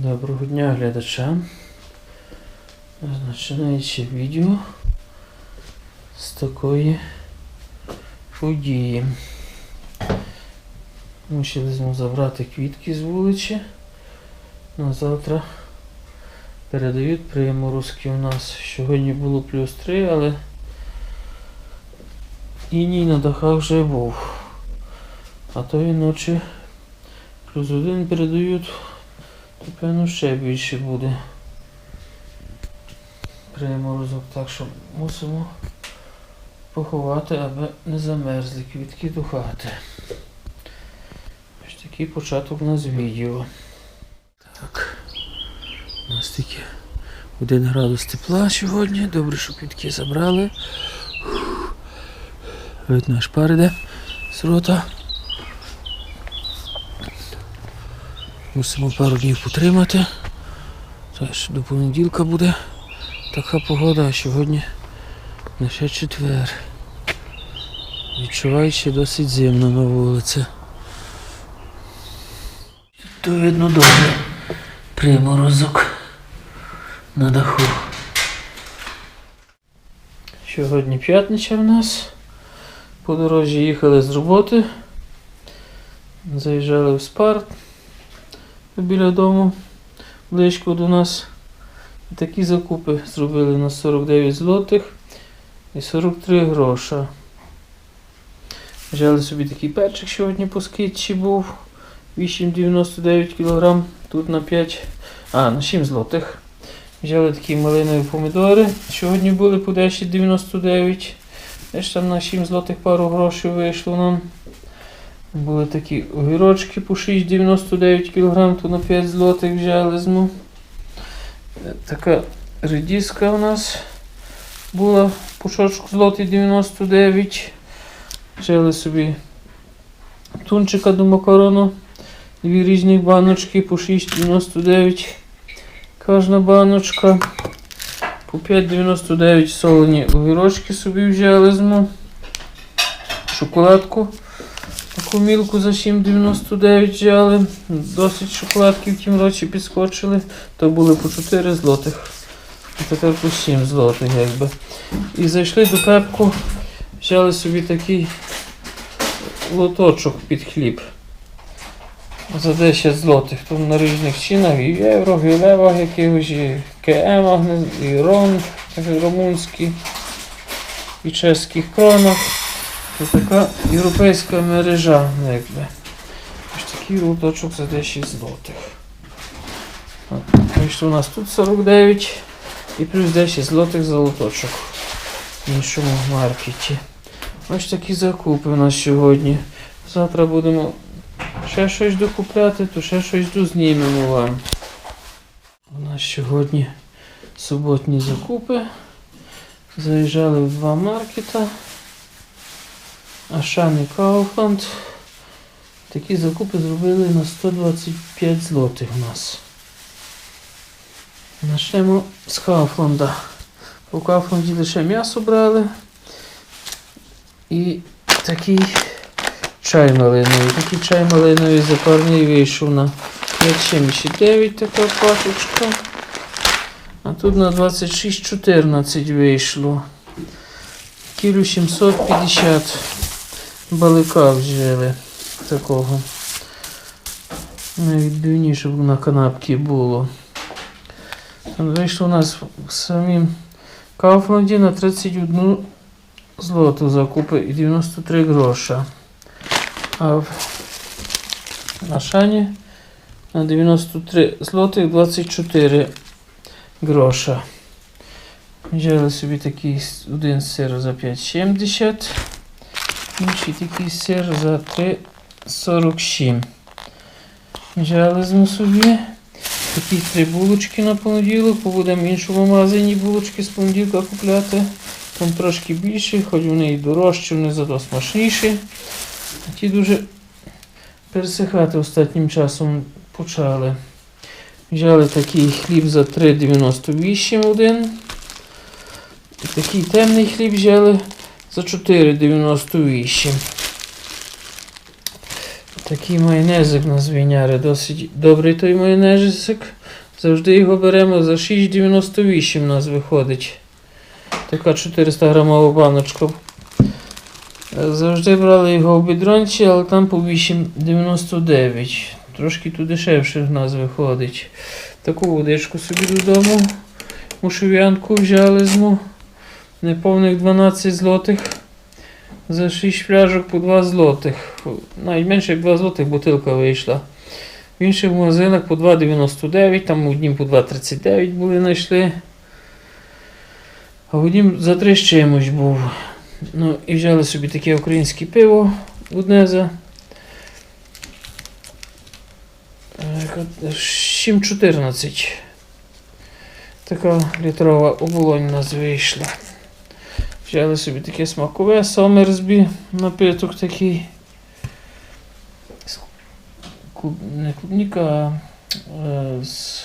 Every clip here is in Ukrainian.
Доброго дня глядачам. Починаючи відео з такої події. Мусили знову забрати квітки з вулиці. На завтра передають приморозки у нас. Сьогодні було плюс 3, але іній на дахах вже був. А тої ночі плюс один передають. То ще більше буде приморозок, так що мусимо поховати, аби не замерзли квітки до хати. Ось такий початок у нас відео. Так. У нас тільки один градус тепла сьогодні. Добре, що квітки забрали. Видно, аж пар іде з рота. Мусимо пару днів потримати. Теж до понеділка буде така погода, а сьогодні лише четвер. Відчуваю, ще досить зимно на вулиці. То видно добре. Приморозок на даху. Сьогодні п'ятниця в нас. По дорожі їхали з роботи. Заїжджали в спарт біля дому, близько до нас. Такі закупи зробили на 49 злотих і 43 гроша. Взяли собі такий перчик сьогодні по скидці був. 8,99 кг, тут на 5, а, на 7 злотих. Взяли такі малинові помідори. Сьогодні були по 10,99. Теж там на 7 злотих пару грошей вийшло нам. Були такі огірочки по 6,99 кг, то на 5 злотих взяли зму. Е, Така редиска у нас була пушочку злотий 99. Взяли собі тунчика до макарону. Дві різні баночки по 6,99 кожна баночка. По 5,99 солені огірочки собі взяли зму. Шоколадку. Таку мілку за 7,99 взяли. Досить шоколадки в тім році підскочили. То були по 4 злотих. А тепер по 7 злотих якби. І зайшли до пепку, взяли собі такий лоточок під хліб. За 10 злотих. Тут на різних цінах і євро, і левах якихось, і КМах, і рон, румунський, і чеських кронах. Це така європейська мережа, ну, якби. Ось такий лоточок за 10 злотих. От, Вийшло у нас тут 49 і плюс 10 злотих за лоточок в іншому маркеті. Ось такі закупи у нас сьогодні. Завтра будемо ще щось докупляти, то ще щось дознімемо вам. У нас сьогодні суботні закупи. Заїжджали в два маркета. Ашан і Кауфланд. Такі закупи зробили на 125 злотих у нас. Почнемо з Кауфланда. У Кауфланді лише м'ясо брали. І такий чай малиновий. Такий чай малиновий запарний вийшов на 5,79 така пачечка. А тут на 26,14 вийшло. Кілю 750 балика взяли такого. Щоб на канапці було. Вийшло у нас в самім Кауфланді на 31 злоту закупи і 93 гроша. А в Ашані на 93 злотих 24 гроша. Взяли собі такий один сир за 5,70. Інший такий сир за 3,47. Взяли з собі такі три булочки на понеділок, бо будемо в іншому магазині булочки з понеділка купляти. Там трошки більше, хоч вони і дорожчі, вони зато смачніші. А ті дуже пересихати останнім часом почали. Взяли такий хліб за 3,98 один. І такий темний хліб взяли за 4,98. Такий майонезик на звіняри, досить добрий той майонезик. Завжди його беремо за 6,98 у нас виходить. Така 400 грамова баночка. Завжди брали його в бідронці, але там по 8,99. Трошки тут дешевше в нас виходить. Таку водичку собі додому. Мушов'янку взяли зму. Неповних 12 злотих. За 6 пляжок по 2 злотих. Навіть менше як 2 злотих бутилка вийшла. В інших магазинах по 2,99, там однім по 2,39 були знайшли. А однім за 3 з чимось був. Ну і взяли собі таке українське пиво Буднеза. Е, яка- 7,14. Така літрова оболонь у нас вийшла. Взяли собі таке смакове Сомерсбі, напиток такий. Клуб- Не клубніка, а е, з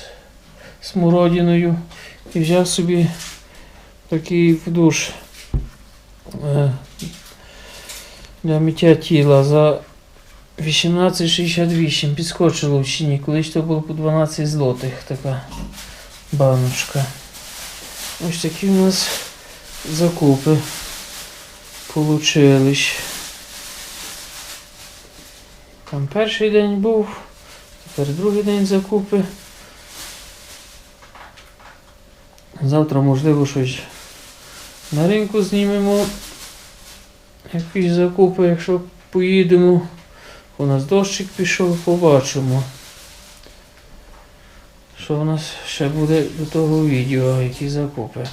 смородиною. І взяв собі такий душ е, для миття тіла за 18,68 підскочило в ціні. Колись то було по 12 злотих така баночка. Ось такі у нас закупи получились. Там перший день був, тепер другий день закупи. Завтра, можливо, щось на ринку знімемо. Якісь закупи, якщо поїдемо. У нас дощик пішов, побачимо. Що у нас ще буде до того відео, які закупи.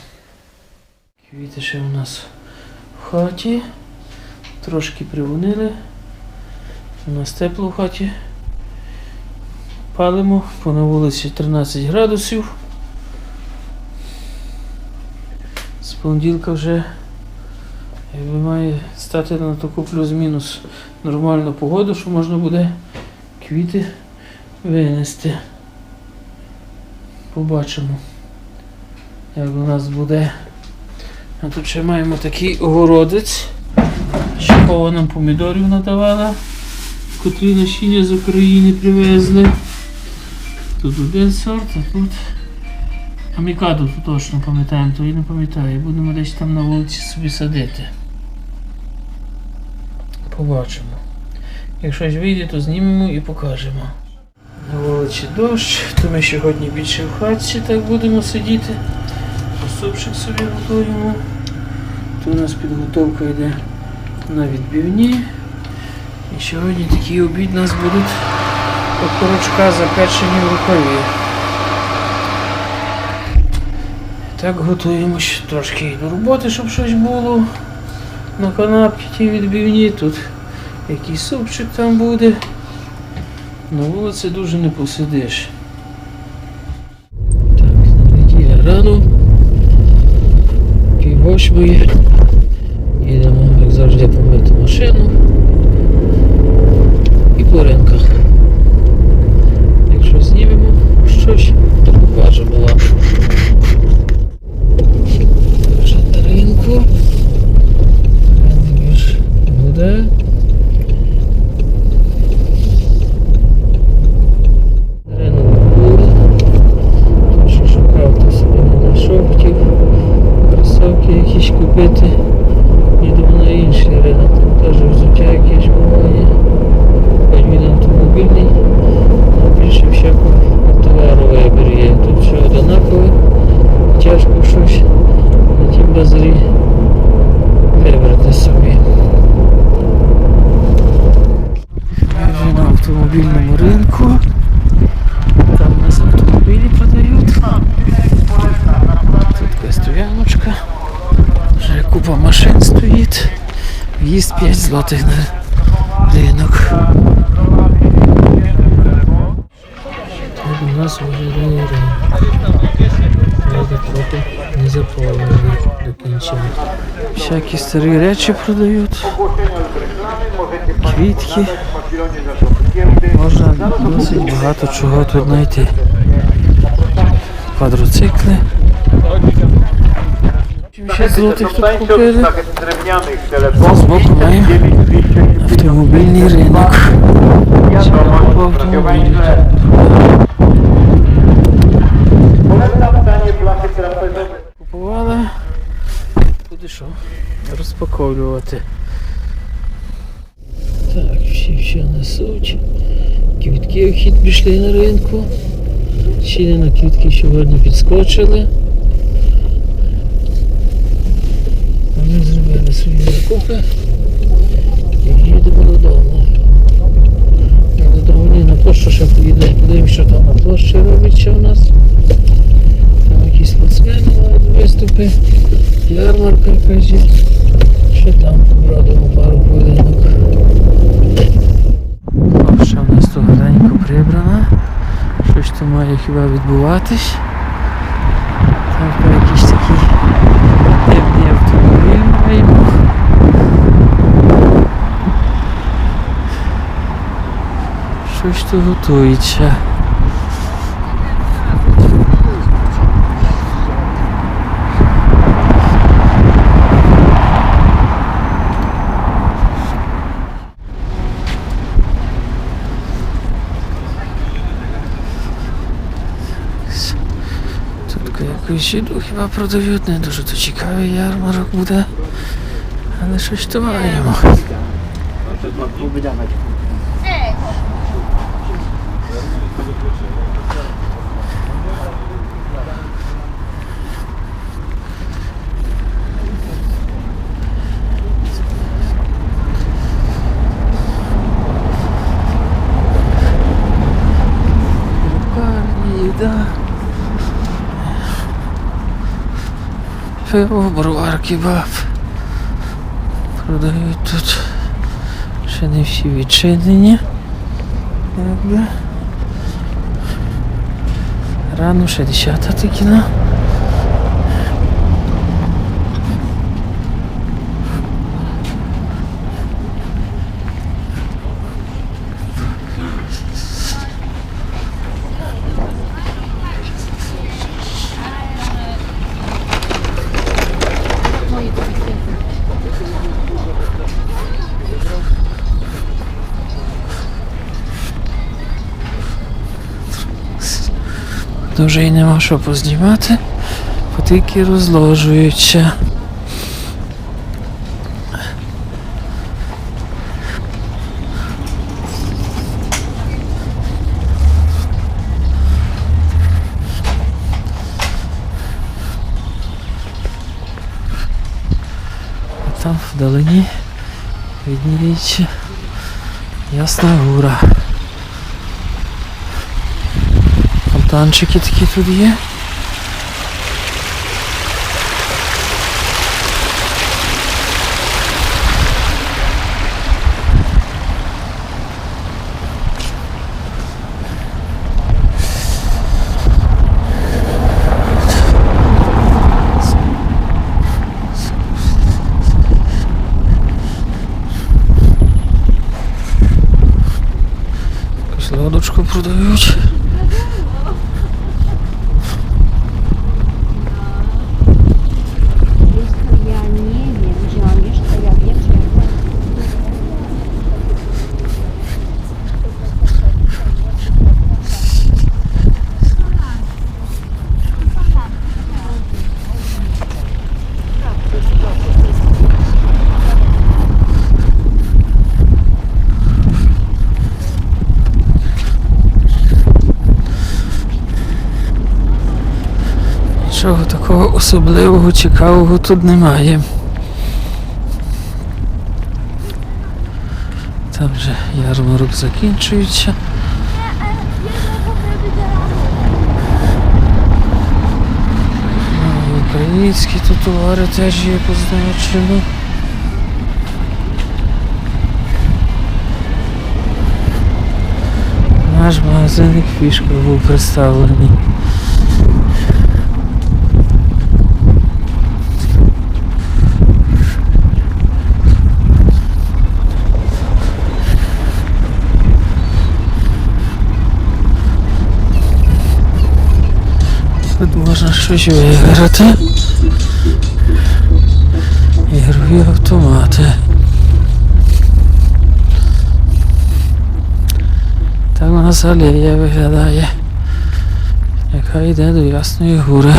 Квіти ще у нас в хаті. Трошки привонили. У нас тепло в хаті. Палимо, по на вулиці 13 градусів. З понеділка вже якби має стати на таку плюс-мінус нормальну погоду, що можна буде квіти винести. Побачимо, як у нас буде. А тут ще маємо такий огородець. Щепова нам помідорів надавала, котрі насіння з України привезли. Тут один сорт, а тут амікаду тут точно пам'ятаємо, то і не пам'ятаю. Будемо десь там на вулиці собі садити. Побачимо. Якщо ж вийде, то знімемо і покажемо. На вулиці дощ, то ми сьогодні більше в хатці так будемо сидіти. Супчик собі готуємо. Тут у нас підготовка йде на відбивні. І сьогодні такий обід у нас будуть окорочка запечені в рукаві. Так готуємось трошки до роботи, щоб щось було. На канапці ті відбивні. Тут якийсь супчик там буде. На вулиці дуже не посидиш. hoş. В'їзд 5 злотих на ринок. Так у нас виглядає ринок. Трохи не заповнений до кінця. Всякі старі речі продають. Квітки. Можна досить багато чого тут знайти. Квадроцикли. 6 злотих тут купили. Mają 9 Автомобільний ринок. Купували. Буде що? Розпаковувати. Так, всі все несуть. Квітки в хід пішли на ринку. Ціни на квітки сьогодні підскочили. А свої закупи і їдемо додому. Ну, Додому ні, на площу ще поїдемо, подивимось, що там на площі робиться у нас. Там якісь спортсмени мають виступи, ярмарка є. Ще там побрадимо пару хвилинок. Ще в нас тут гарненько прибрано. Щось там має хіба відбуватись. Там хіба якийсь такий дивний автомобіль маємо. Щось тут готується. Тут якусь їду хіба продають, не дуже то цікавий ярмарок буде. Але щось то Пиво, бровар, кебаб. Продають тут. Ще не всі відчинені. Рано ще 10 тільки Дуже і нема що познімати, бо тільки розложуються. Там вдалині видніється ясна гора. Фонтанчики такі тут є. Нічого такого особливого, цікавого тут немає. Там вже ярмарок закінчується. Ну, Українські тут товари теж є позначено. Наш магазин фішка був представлений. Тут можна щось виграти. Ігрові Другі автомати. Так у нас алея виглядає. Яка йде до Ясної Гури.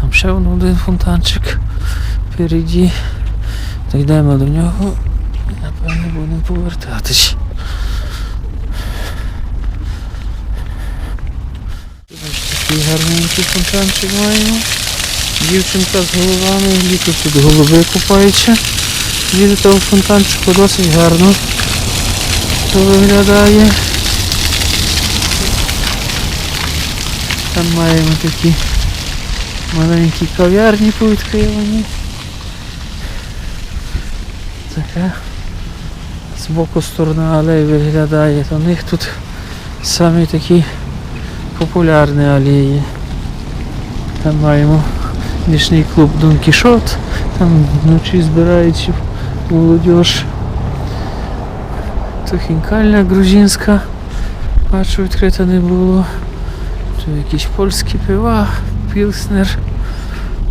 Там ще вон один фонтанчик впереді. То йдемо до нього і напевно будемо повертатись. Ось такий гарненький фонтанчик маємо. Дівчинка з головами, літо тут голуби купаються. Біля того фонтанчику досить гарно то виглядає. Там маємо такі маленькі кав'ярні повідкривані. Така з боку сторона алеї виглядає. У них тут самі такі популярні алеї. Там маємо нічний клуб Дон Кішот, там вночі збирають молодіж. То хінкальня грузинська, бачу, відкрита не було. Тут якісь польські пива, пілснер.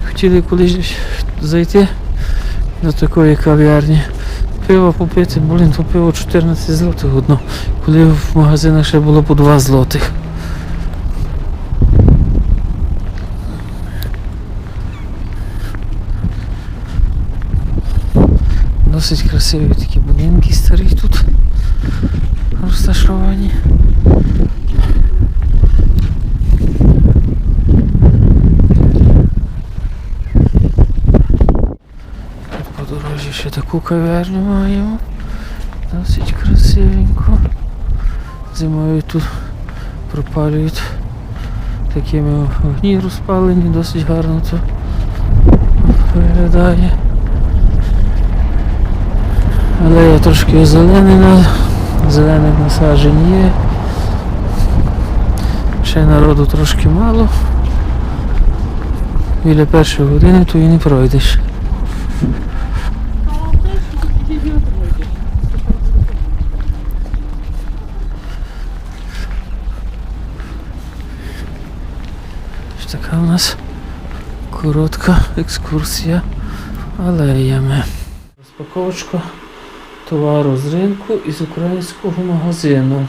Хотіли колись зайти до такої кав'ярні. Пиво попити, блін, то пиво 14 злотих одно, коли в магазинах ще було по 2 злотих. Досить красиві такі будинки старі тут розташовані. По дорожі ще таку кав'ярню маємо. Досить красивенько. Зимою тут пропалюють такими вогні розпалені, досить гарно то виглядає. Алея трошки озеленена, зелених насаджень є. Ще народу трошки мало. Біля першої години то і не пройдеш. Така у нас коротка екскурсія алеями. Розпаковочка товару з ринку із українського магазину.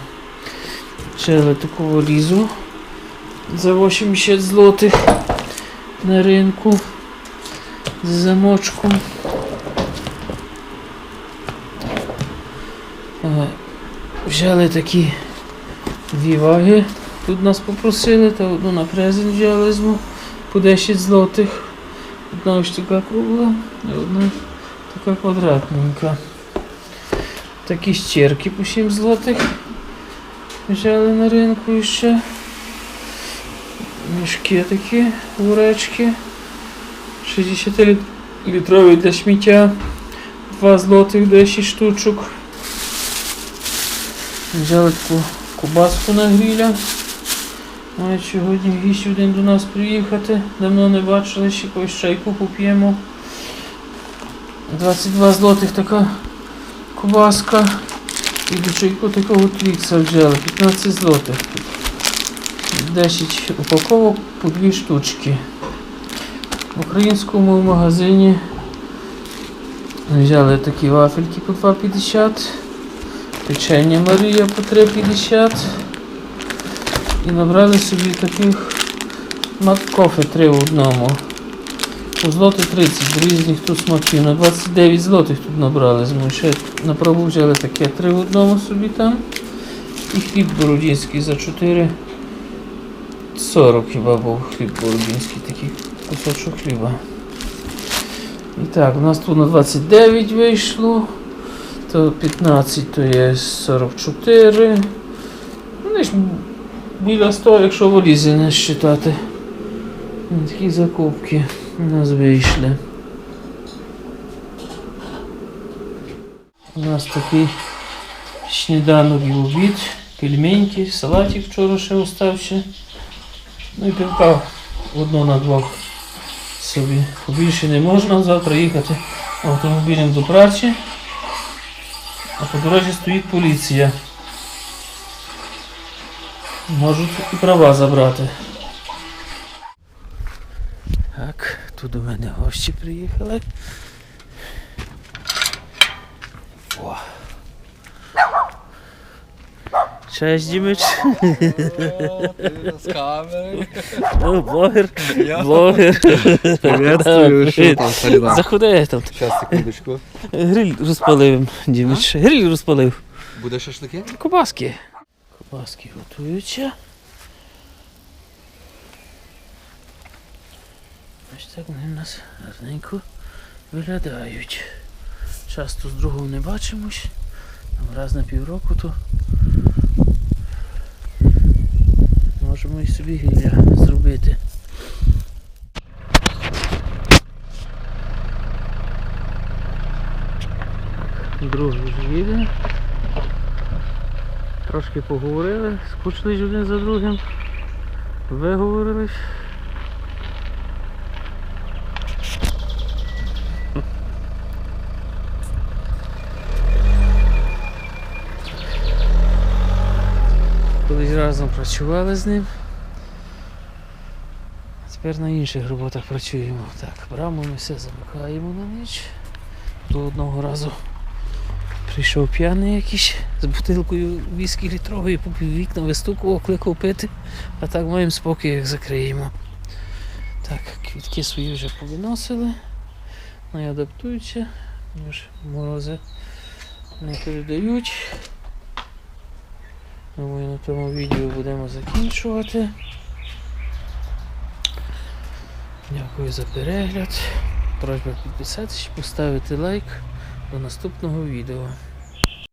Взяли таку різу за 80 злотих на ринку з замочком. Е, Взяли такі дві ваги. Тут нас попросили, та одну на презент взяли по 10 злотих. Одна ось така кругла, і одна така квадратненька. Такі щерки по 7 злотих. Взяли на ринку ще. Мішки такі, гуречки. 60 літрові для сміття. 2 злотих 10 штучок. Взяли таку кубаску на гріля. Має сьогодні гість один до нас приїхати. Давно не бачили, ще якусь чайку поп'ємо. 22 злотих така кубаска. І до чайку такого твікса взяли. 15 злотих. 10 упаковок по 2 штучки. В українському магазині взяли такі вафельки по 2,50. Печення Марія по 3,50. І набрали собі таких мак-кофе 3 в одному. По злотих 30 різних тут смаків. На 29 злотих тут набрали. Ще на пробу взяли таке 3 в одному собі там. І хліб бородінський за 4. 40 хіба був хліб бородінський, такий кусочок хліба. І так, у нас тут на 29 вийшло. То 15 то є 44. Вони ж біля 100, якщо валізи не считати. Ну, Такі закупки у нас вийшли. У нас такий сніданок і обід, пельменьки, салатик вчора ще остався. Ну і пивка одно на двох собі. Більше не можна завтра їхати автомобілем до праці. А по дорозі стоїть поліція. Можуть і права забрати. Тут до мене гості приїхали. О. Честь, Дімич. З камери. О, блогер. Я. Блогер. Приветствую, що там, старина? Заходи там. Щас, секундочку. Гриль розпалив, Дімич. Гриль розпалив. Буде шашлики? Кубаски. Кубаски готуються. Ось так вони в нас гарненько виглядають. Часто з другом не бачимось. Раз на півроку то можемо і собі гілля зробити. Другий вже їде. Трошки поговорили, скучились один за другим, виговорились. Колись разом працювали з ним. Тепер на інших роботах працюємо. Так, браму ми все замикаємо на ніч. До одного разу Прийшов п'яний якийсь з бутилкою віскі літрової, попів вікна, вистукував, кликав пити, а так маємо спокій, як закриємо. Так, квітки свої вже повиносили, не адаптуються, вони морози не передають. Думаю, на тому відео будемо закінчувати. Дякую за перегляд. Просьба підписатися, поставити лайк. До наступного відео.